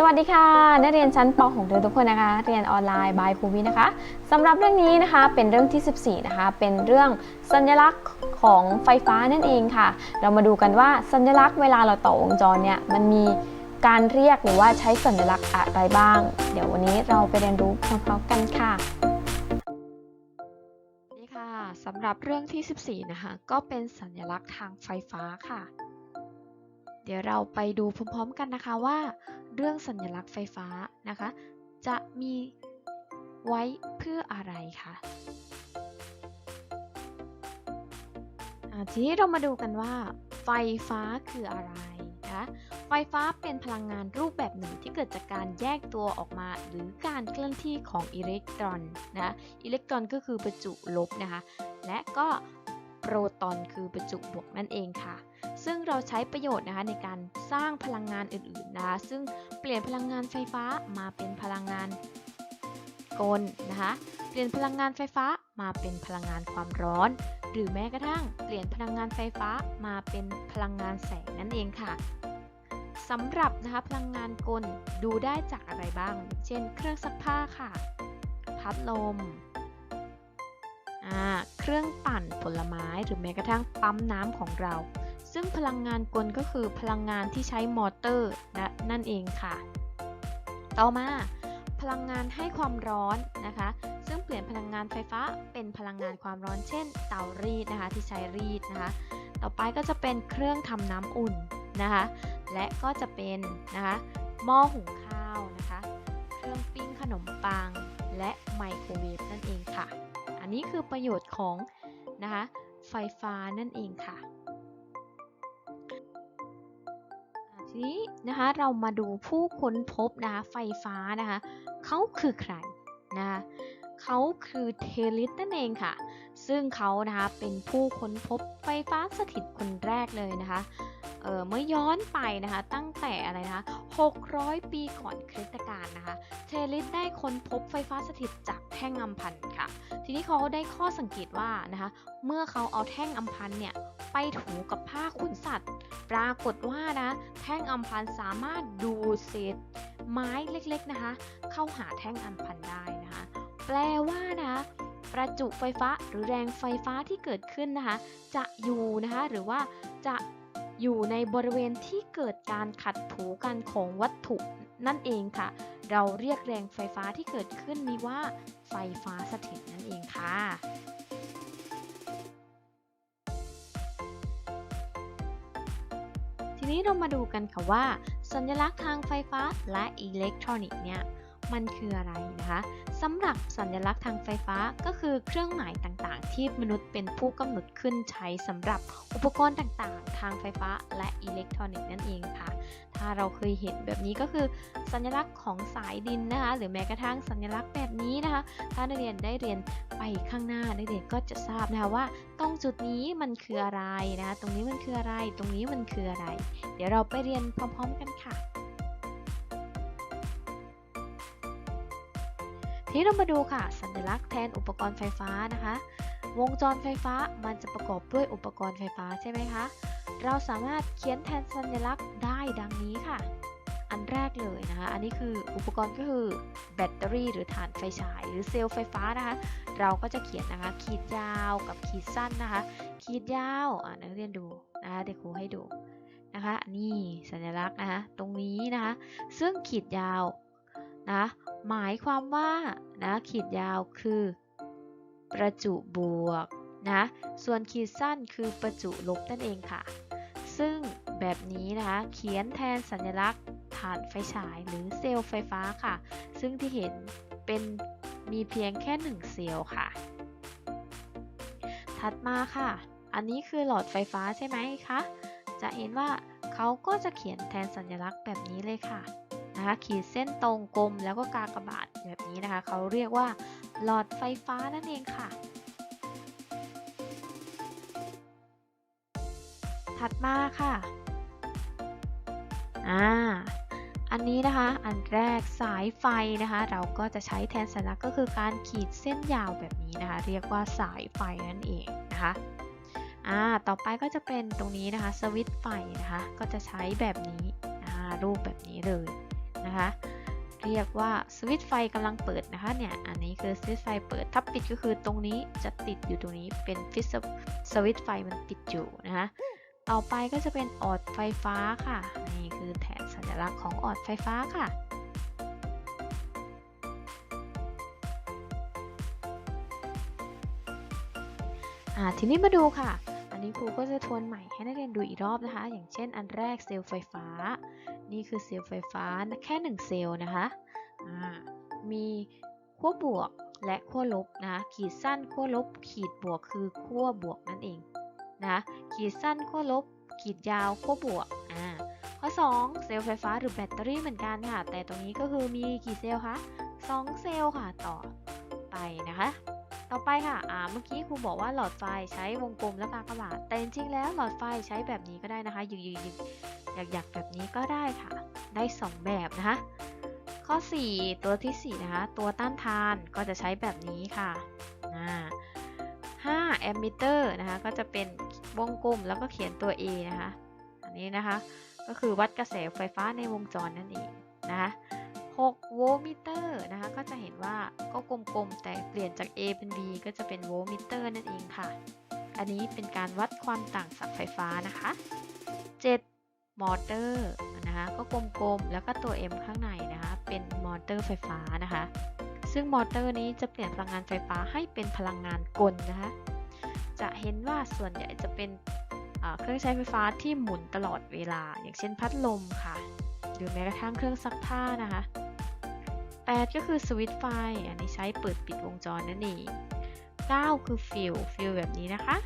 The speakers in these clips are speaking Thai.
สวัสดีค่ะ นักเรียนชั้นป .6 ทุกคนนะคะ เรียนออนไลน์บายภูวินะคะสำหรับเรื่องนี้นะคะเป็นเรื่องที่ 14 นะคะ เป็นเรื่องสัญลักษณ์ของไฟฟ้านั่นเองค่ะ เรามาดูกันว่าสัญลักษณ์เวลาเราต่อวงจรเนี่ยมันมีการเรียกหรือว่าใช้สัญลักษณ์อะไรบ้าง เดี๋ยววันนี้เราไปเรียนรู้พร้อมๆกันค่ะนี่ค่ะสำหรับเรื่องที่ 14 นะคะ ก็เป็นสัญลักษณ์ทางไฟฟ้าค่ะ เดี๋ยวเราไปดูพร้อมๆกันนะคะว่า เรื่องสัญลักษณ์ไฟฟ้านะคะ จะมีไว้เพื่ออะไรคะทีนี้เรามาดูกันว่า ไฟฟ้าคืออะไรนะคะไฟฟ้าเป็นพลังงานรูปแบบหนึ่งที่เกิดจากการแยกตัวออกมา หรือการเคลื่อนที่ของอิเล็กตรอนนะอิเล็กตรอนก็คือประจุลบนะคะ และก็ โปรตอนคือประจุบวกนั่นเองค่ะ ซึ่งเราใช้ประโยชน์นะคะในการสร้างพลังงานอื่นๆนะคะซึ่งเปลี่ยนพลังงานไฟฟ้ามาเป็นพลังงานกลนะคะเปลี่ยนพลังงานไฟฟ้ามาเป็นพลังงานความร้อน หรือแม้กระทั่งเปลี่ยนพลังงานไฟฟ้ามาเป็นพลังงานแสงนั่นเองค่ะสำหรับนะคะพลังงานกลดูได้จากอะไรบ้าง เช่น เครื่องซักผ้าค่ะ พัดลม เครื่องปั่นผลไม้หรือแม้กระทั่งปั๊มน้ำของเรา ซึ่งพลังงานกลก็คือพลังงานที่ใช้มอเตอร์นะนั่นเองค่ะ ต่อมา พลังงานให้ความร้อนนะคะ ซึ่งเปลี่ยนพลังงานไฟฟ้าเป็นพลังงานความร้อนเช่น เตารีดนะคะที่ใช้รีดนะคะ ต่อไปก็จะเป็นเครื่องทำน้ำอุ่นนะคะ และก็จะเป็นนะคะหม้อหุงข้าวนะคะ เครื่องปิ้งขนมปัง และไมโครเวฟนั่นเองค่ะ นนี้คือประโยชน์ของนะคะไฟฟ้านั่นเองค่ะ ทีนี้นะคะเรามาดูผู้ค้นพบนะคะไฟฟ้านะคะเขาคือใครนะคะ เขาคือเทลิสนั่นเองค่ะ ซึ่งเขานะคะเป็นผู้ค้นพบไฟฟ้าสถิตคนแรกเลยนะคะเอ่อเมื่อย้อนไปนะคะตั้งแต่อะไรนะคะ600 ปีก่อนคริสตกาลนะคะ เทลิสได้ค้นพบไฟฟ้าสถิตจากแท่งอัมพันธ์ค่ะ ทีนี้เขาได้ข้อสังเกตว่านะคะ เมื่อเขาเอาแท่งอัมพันธ์เนี่ยไปถูกับผ้าขนสัตว์ ปรากฏว่านะแท่งอัมพันธ์สามารถดูดเศษไม้เล็กๆนะคะ เข้าหาแท่งอัมพันธ์ได้ แปลว่านะคะประจุไฟฟ้าหรือแรงไฟฟ้าที่เกิดขึ้นนะคะ จะอยู่นะคะหรือว่าจะอยู่ในบริเวณที่เกิดการขัดถูกันของวัตถุนั่นเองค่ะ เราเรียกแรงไฟฟ้าที่เกิดขึ้นนี้ว่า ไฟฟ้าสถิตนั่นเองค่ะทีนี้เรามาดูกันค่ะว่า สัญลักษณ์ทางไฟฟ้าและอิเล็กทรอนิกส์เนี่ย มันคืออะไรนะคะสำหรับสัญลักษณ์ทางไฟฟ้าก็คือเครื่องหมายต่างๆ ที่มนุษย์เป็นผู้กำหนดขึ้นใช้สำหรับอุปกรณ์ต่างๆ ทางไฟฟ้าและอิเล็กทรอนิกส์นั่นเองค่ะ ถ้าเราเคยเห็นแบบนี้ก็คือ สัญลักษณ์ของสายดินนะคะหรือแม้กระทั่งสัญลักษณ์แบบนี้นะคะ ถ้านักเรียนได้เรียนไปข้างหน้านักเรียนก็จะทราบนะคะว่าตรงจุดนี้มันคืออะไรนะคะตรงนี้มันคืออะไร ตรงนี้มันคืออะไร เดี๋ยวเราไปเรียนพร้อม ๆ กันค่ะ นี้เรามาดูค่ะ สัญลักษณ์แทนอุปกรณ์ไฟฟ้านะคะ วงจรไฟฟ้ามันจะประกอบด้วยอุปกรณ์ไฟฟ้าใช่ไหมคะ เราสามารถเขียนแทนสัญลักษณ์ได้ดังนี้ค่ะ อันแรกเลยนะคะ อันนี้คืออุปกรณ์ก็คือแบตเตอรี่หรือถ่านไฟฉาย หรือเซลล์ไฟฟ้านะคะ เราก็จะเขียนนะคะ ขีดยาวกับขีดสั้นนะคะ ขีดยาวอ่านักเรียนดูนะคะเดี๋ยวครูให้ดูนะคะ นี่สัญลักษณ์นะคะ ตรงนี้นะคะ ซึ่งขีดยาว นะหมายความว่านะขีดยาวคือ ประจุบวกนะส่วนขีดสั้นคือประจุลบนั่นเองค่ะ ซึ่งแบบนี้นะคะเขียนแทนสัญลักษณ์ถ่านไฟฉายหรือเซลล์ไฟฟ้าค่ะ ซึ่งที่เห็นเป็นมีเพียงแค่ 1 เซลล์ค่ะ ถัดมาค่ะ อันนี้คือหลอดไฟฟ้าใช่ไหมคะ จะเห็นว่าเขาก็จะเขียนแทนสัญลักษณ์แบบนี้เลยค่ะ นะคะขีดเส้นตรงกลมแล้วก็กากบาทแบบนี้นะคะ เขาเรียกว่าหลอดไฟฟ้านั่นเองค่ะ ถัดมาค่ะอ่าอันนี้นะคะ อันแรกสายไฟนะคะ เราก็จะใช้แทนสัญลักษณ์ก็คือการขีดเส้นยาวแบบนี้นะคะ เรียกว่าสายไฟนั่นเองนะคะอ่าต่อไปก็จะเป็นตรงนี้นะคะ สวิตช์ไฟนะคะ ก็จะใช้แบบนี้อ่ารูปแบบนี้เลย นะคะ เรียกว่าสวิตช์ไฟกำลังเปิดนะคะเนี่ยอันนี้คือสวิตช์ไฟเปิดถ้าปิดก็คือตรงนี้จะติดอยู่ตรงนี้เป็นฟิสสวิตช์ไฟมันติดอยู่นะคะต่อไปก็จะเป็นออดไฟฟ้าค่ะนี่คือแถนสัญลักษณ์ของออดไฟฟ้าค่ะอ่าทีนี้มาดูค่ะ นนี้ครูก็จะทวนใหม่ให้นักเรียนดูอีกรอบนะคะ อย่างเช่นอันแรกเซลล์ไฟฟ้า นี่คือเซลล์ไฟฟ้าแค่ 1 เซลล์นะคะ มีขั้วบวกและขั้วลบนะขีดสั้นขั้วลบ ขีดบวกคือขั้วบวกนั่นเองนะคะขีดสั้นขั้วลบ ขีดยาวขั้วบวกอ่าข้อ 2 เซลล์ไฟฟ้าหรือแบตเตอรี่เหมือนกันค่ะ แต่ตรงนี้ก็คือมีกี่เซลล์คะ2เซลล์ค่ะต่อไปนะคะ ต่อไปค่ะ อ่า เมื่อกี้ครูบอกว่าหลอดไฟใช้วงกลมและกากบาทแต่จริงๆแล้วหลอดไฟใช้แบบนี้ก็ได้นะคะหยิกๆหยักๆแบบนี้ก็ได้ค่ะ ได้ 2 แบบนะคะ ข้อ 4 ตัวทีสี่4 นะคะ ตัวต้านทานก็จะใช้แบบนี้ค่ะอ่า5แอมมิเตอร์นะคะ ก็จะเป็นวงกลมแล้วก็เขียนตัว A นะคะ อันนี้นะคะ ก็คือวัดกระแสไฟฟ้าในวงจรนั่นเองนะคะ 6โวลต์มิเตอร์นะคะ ก็จะเห็นว่าก็กลมๆ แต่เปลี่ยนจาก A เป็น B ก็จะเป็นโวลต์มิเตอร์นั่นเองค่ะ อันนี้เป็นการวัดความต่างจากไฟฟ้านะคะ 7 มอเตอร์นะคะ ก็กลมๆ แล้วก็ตัว M ข้างในนะคะ เป็นมอเตอร์ไฟฟ้านะคะ ซึ่งมอเตอร์นี้จะเปลี่ยนพลังงานไฟฟ้าให้เป็นพลังงานกลนะคะ จะเห็นว่าส่วนใหญ่จะเป็นเครื่องใช้ไฟฟ้าที่หมุนตลอดเวลา อย่างเช่นพัดลมค่ะ หรือแม้กระทั่งเครื่องซักผ้านะคะ 8 ก็คือสวิตช์ไฟ อันนี้ใช้เปิดปิดวงจรนั่นเอง 9 คือฟิลฟิลแบบนี้นะคะ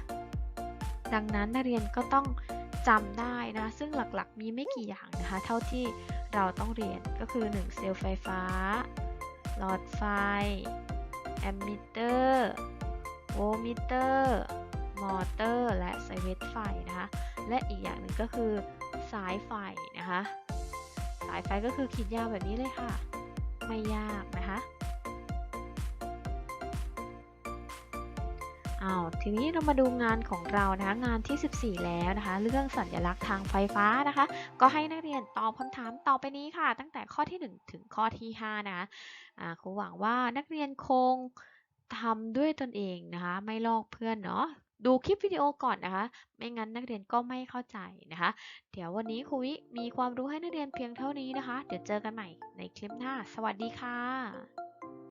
ดังนั้นนักเรียนก็ต้องจำได้นะ ซึ่งหลักๆมีไม่กี่อย่างนะคะ เท่าที่เราต้องเรียนก็คือ 1 เซลล์ไฟฟ้า หลอดไฟ แอมมิเตอร์โวลต์มิเตอร์ มอเตอร์ และสวิตไฟนะคะ และอีกอย่างหนึ่งก็คือสายไฟนะคะ สายไฟก็คือขีดยาวแบบนี้เลยค่ะ ไม่ยากนะคะอ้าวทีนี้เรามาดูงานของเรานะคะงานที่ 14 แล้วนะคะ เรื่องสัญลักษณ์ทางไฟฟ้านะคะ ก็ให้นักเรียนตอบคำถามต่อไปนี้ค่ะ ตั้งแต่ข้อที่ 1 ถึงข้อที่ 5 นะคะอ่าครูหวังว่านักเรียนคงทำด้วยตนเองนะคะ ไม่ลอกเพื่อนเนาะ ดูคลิปวิดีโอก่อนนะคะ ไม่งั้นนักเรียนก็ไม่เข้าใจนะคะ เดี๋ยววันนี้ครูวิมีความรู้ให้นักเรียนเพียงเท่านี้นะคะ เดี๋ยวเจอกันใหม่ในคลิปหน้า สวัสดีค่ะ